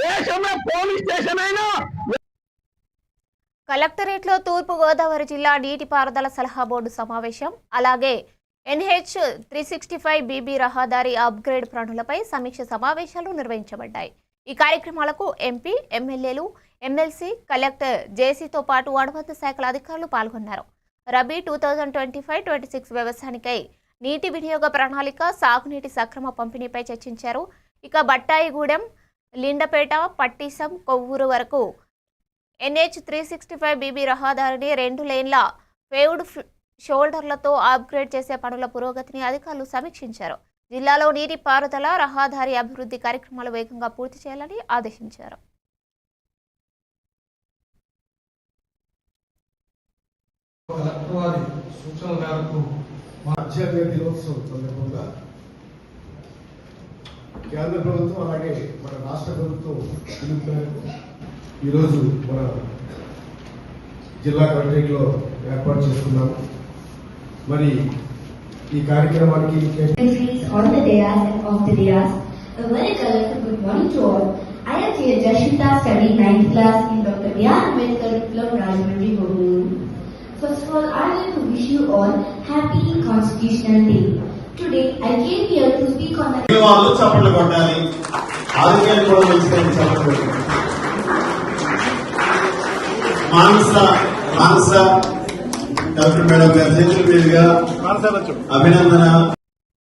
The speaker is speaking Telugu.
దేశంలో పోలీస్ స్టేషన్ అయినా కలెక్టరేట్లో తూర్పు గోదావరి జిల్లా నీటిపారుదల సలహా బోర్డు సమావేశం. అలాగే NH three sixty five BB రహదారి అప్గ్రేడ్ పనులపై సమీక్ష సమావేశాలు నిర్వహించబడ్డాయి. ఈ కార్యక్రమాలకు ఎంపీ ఎమ్మెల్యేలు ఎమ్మెల్సీ కలెక్టర్ జేసీతో పాటు అనుబంధ శాఖల అధికారులు పాల్గొన్నారు. Rabi two thousand twenty five twenty six వ్యవసాయానికై నీటి వినియోగ ప్రణాళిక సాగునీటి సక్రమ పంపిణీపై చర్చించారు. ఇక బట్టాయిగూడెం లిండపేట పట్టిసం కొవ్వూరు వరకు. NH three sixty five BB రహదారిని రెండు లేన్ల పేవ్డ్ షోల్డర్లతో అప్గ్రేడ్ చేసే పనుల పురోగతిని అధికారులు సమీక్షించారు. జిల్లాలో నీటి పారుదల రహదారి అభివృద్ధి కార్యక్రమాలు వేగంగా పూర్తి చేయాలని ఆదేశించారు. కలెక్టర్ వారి సూచనల మేరకు కేంద్ర ప్రభుత్వం అలాగే మన రాష్ట్ర ప్రభుత్వం పిలుపు మేరకు ఈరోజు మన జిల్లా కలెక్టరేట్లో ఏర్పాటు చేసుకున్నాము మరి ఈ కార్యక్రమానికి ముఖ్య countries on the dais and off the dais. A very colorful good morning to all. I am here Jashita studying 9th class in Dr. B.R. Ambedkar Club Rajahmundry, Bohuru. First of all, I would like to wish you all happy Constitutional Day. Today, I came here to speak on the వాళ్ళు చప్పట్లు కొట్టాలి. ఆరోగ్యాన్ని కూడా మంచిగా చప్పట్లు మానస మానస డాక్టర్ మేడం గారి చేతుల మీదుగా అభినందన.